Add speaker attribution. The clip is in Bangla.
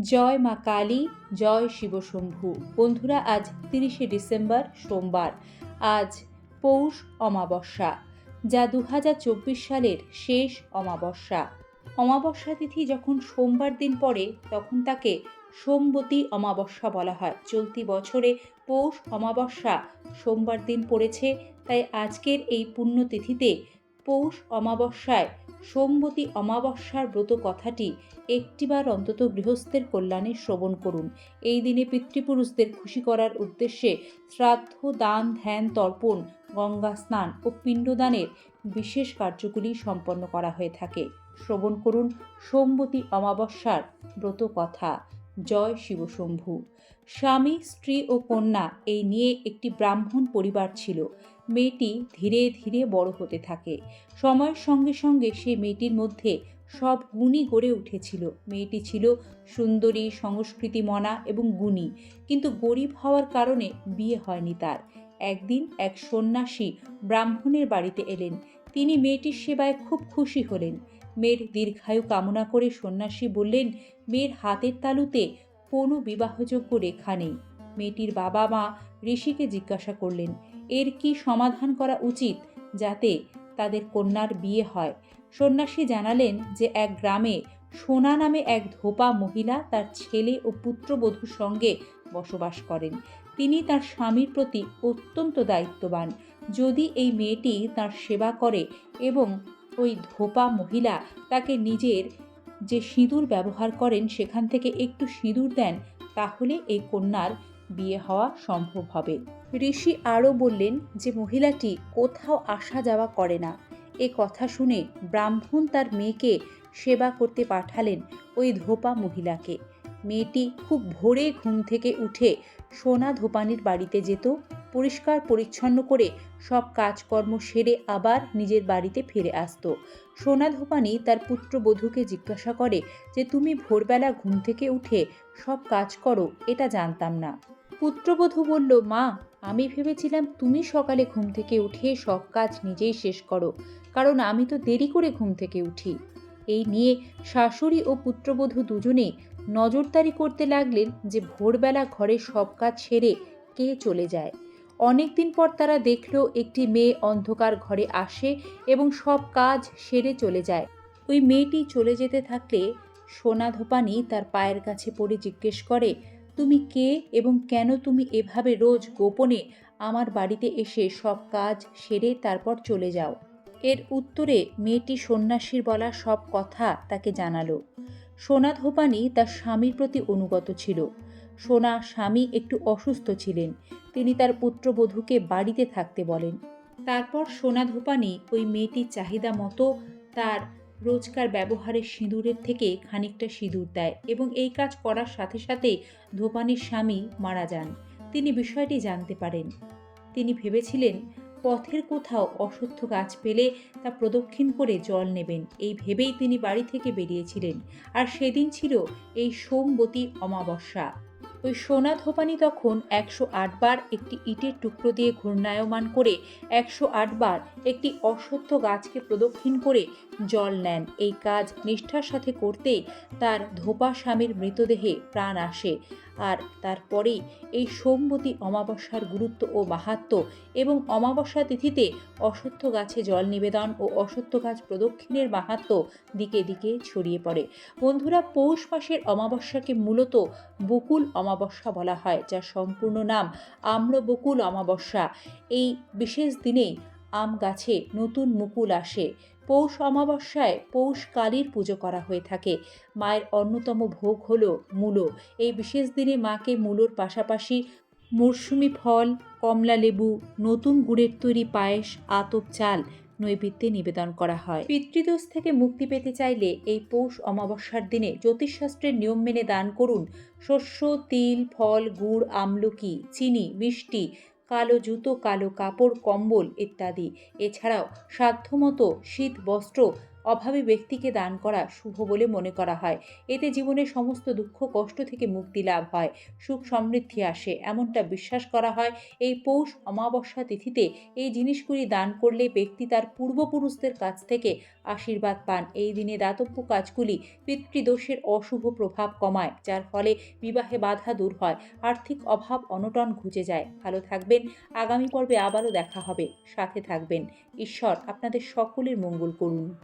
Speaker 1: জয় মা কালী, জয় শিবশম্ভু বন্ধুরা, আজ তিরিশে ডিসেম্বর, সোমবার। আজ পৌষ অমাবস্যা, যা দু হাজার চব্বিশ সালের শেষ অমাবস্যা। অমাবস্যা তিথি যখন সোমবার দিন পড়ে, তখন তাকে সোমবতী অমাবস্যা বলা হয়। চলতি বছরে পৌষ অমাবস্যা সোমবার দিন পড়েছে, তাই আজকের এই পুণ্যতিথিতে পৌষ অমাবস্যায় সোমবতী অমাবস্যার ব্রত কথাটি একটিবার অন্তত গৃহস্থের কল্যাণে শ্রবণ করুন। এই দিনে পিতৃপুরুষদের খুশি করার উদ্দেশ্যে শ্রাদ্ধ, দান, ধ্যান, তর্পণ, গঙ্গা স্নান ও পিণ্ডদানের বিশেষ কার্যগুলি সম্পন্ন করা হয়ে থাকে। শ্রবণ করুন সোমবতী অমাবস্যার ব্রত কথা। জয় শিবশম্ভু। স্বামী, স্ত্রী ও কন্যা এই নিয়ে একটি ব্রাহ্মণ পরিবার ছিল। মেয়েটি ধীরে ধীরে বড় হতে থাকে। সময়ের সঙ্গে সঙ্গে সে মেয়েটির মধ্যে সব গুণই গড়ে উঠেছিল। মেয়েটি ছিল সুন্দরী সংস্কৃতি মনা এবং গুণী। কিন্তু গরিব হওয়ার কারণে বিয়ে হয়নি তার। একদিন এক সন্ন্যাসী ব্রাহ্মণের বাড়িতে এলেন। তিনি মেয়েটির সেবায় খুব খুশি হলেন। মেয়ের দীর্ঘায়ু কামনা করে সন্ন্যাসী বললেন, মেয়ের হাতের তালুতে কোনো বিবাহযোগ্য রেখা নেই। মেয়েটির বাবা মা ঋষিকে জিজ্ঞাসা করলেন, এর কি সমাধান করা উচিত যাতে তাদের কন্যার বিয়ে হয়? সন্ন্যাসী জানালেন যে এক গ্রামে সোনা নামে এক ধোপা মহিলা তার ছেলে ও পুত্রবধূর সঙ্গে বসবাস করেন। তিনি তার স্বামীর প্রতি অত্যন্ত দায়িত্ববান। যদি এই মেয়েটি তার সেবা করে এবং ওই ধোপা মহিলা তাকে নিজের যে সিঁদুর ব্যবহার করেন, সেখান থেকে একটু সিঁদুর দেন, তাহলে এই কন্যার বিয়ে হওয়া সম্ভব হবে। ঋষি আরও বললেন যে, মহিলাটি কোথাও আসা যাওয়া করে না। এ কথা শুনে ব্রাহ্মণ তার মেয়েকে সেবা করতে পাঠালেন ওই ধোপা মহিলাকে। মেয়েটি খুব ভোরে ঘুম থেকে উঠে সোনা ধোপানির বাড়িতে যেত। পরিষ্কার পরিচ্ছন্ন করে সব কাজকর্ম সেরে আবার নিজের বাড়িতে ফিরে আসতো। সোনা ধোপানি তার পুত্রবধূকে জিজ্ঞাসা করে যে, তুমি ভোরবেলা ঘুম থেকে উঠে সব কাজ করো, এটা জানতাম না। পুত্রবধূ বলল, মা, আমি ভেবেছিলাম তুমি সকালে ঘুম থেকে উঠে সব কাজ নিজেই শেষ করো, কারণ আমি তো দেরি করে ঘুম থেকে উঠি। এই নিয়ে শাশুড়ি ও পুত্রবধূ দুজনে নজরদারি করতে লাগলেন যে, ভোরবেলা ঘরে সব কাজ সেরে কে চলে যায়। অনেকদিন পর তারা দেখল একটি মেয়ে অন্ধকার ঘরে আসে এবং সব কাজ সেরে চলে যায়। ওই মেয়েটি চলে যেতে থাকলে সোনা ধোপানি তার পায়ের কাছে পড়ে জিজ্ঞেস করে, তুমি কে এবং কেন তুমি এভাবে রোজ গোপনে আমার বাড়িতে এসে সব কাজ সেরে তারপর চলে যাও? এর উত্তরে মেয়েটি সন্ন্যাসীর বলা সব কথা তাকে জানালো। সোনা ধোপানি তার স্বামীর প্রতি অনুগত ছিল। সোনা স্বামী একটু অসুস্থ ছিলেন। তিনি তার পুত্রবধূকে বাড়িতে থাকতে বলেন। তারপর সোনা ধোপানি ওই মেয়েটির চাহিদা মতো তার রোজকার ব্যবহারের সিঁদুরের থেকে খানিকটা সিঁদুর দেয় এবং এই কাজ করার সাথে সাথে ধোপানির স্বামী মারা যান। তিনি বিষয়টি জানতে পারেন। তিনি ভেবেছিলেন, পথের কোথাও অসত্য গাছ পেলে তা প্রদক্ষিণ করে জল নেবেন। এই ভেবেই তিনি বাড়ি থেকে বেরিয়েছিলেন। আর সেদিন ছিল এই সোমবতী অমাবস্যা। ওই সোনা ধোপানি তখন একশো আটবার একটি ইটের টুকরো দিয়ে ঘূর্ণায়মান করে একশো আটবার একটি অসত্য গাছকে প্রদক্ষিণ করে জল নেন। এই কাজ নিষ্ঠার সাথে করতে তার ধোপা স্বামীর মৃতদেহে প্রাণ আসে। আর তারপরেই এই সোমবতী অমাবস্যার গুরুত্ব ও মাহাত্ম এবং অমাবস্যা তিথিতে অসত্য গাছে জল নিবেদন ও অসত্য গাছ প্রদক্ষিণের মাহাত্ম দিকে দিকে ছড়িয়ে পড়ে। বন্ধুরা, পৌষ মাসের অমাবস্যাকে মূলত বকুল অমাবস্যা বলা হয়, যার সম্পূর্ণ নাম আম্রবকুল অমাবস্যা। এই বিশেষ দিনেই আম গাছে নতুন মুকুল আসে। পৌষ অমাবস্যায় পৌষ কালীর পুজো করা হয়ে থাকে। মায়ের অন্যতম ভোগ হল মূলো। এই বিশেষ দিনে মাকে মূলোর পাশাপাশি মরশুমি ফল, কমলা লেবু, নতুন গুড়ের তৈরি পায়েস, আতপ চাল নৈবেদ্যে নিবেদন করা হয়। পিতৃদোষ থেকে মুক্তি পেতে চাইলে এই পৌষ অমাবস্যার দিনে জ্যোতিষশাস্ত্রের নিয়ম মেনে দান করুন। শস্য, তিল, ফল, গুড়, আমলকি, চিনি, মিষ্টি কালো জুতো কালো কাপড় কম্বল ইত্যাদি। এছাড়াও সাধ্যমতো শীত বস্ত্র অভাবী ব্যক্তিকে দান করা শুভ বলে মনে করা হয়। এতে জীবনের সমস্ত দুঃখ, কষ্ট থেকে মুক্তি লাভ হয়। সুখ সমৃদ্ধি আসে। এমনটা বিশ্বাস করা হয়। এই পৌষ অমাবস্যা তিথিতে এই জিনিসগুলি দান করলে ব্যক্তি তার পূর্বপুরুষদের কাছ থেকে আশীর্বাদ পান। এই দিনে দাতব্য কাজগুলি পিতৃদোষের অশুভ প্রভাব কমায়, যার ফলে বিবাহে বাধা দূর হয়, আর্থিক অভাব অনটন ঘুচে যায়। ভালো থাকবেন। আগামী পর্বে আবারও দেখা হবে। সাথে থাকবেন। ঈশ্বর আপনাদের সকলের মঙ্গল করুন।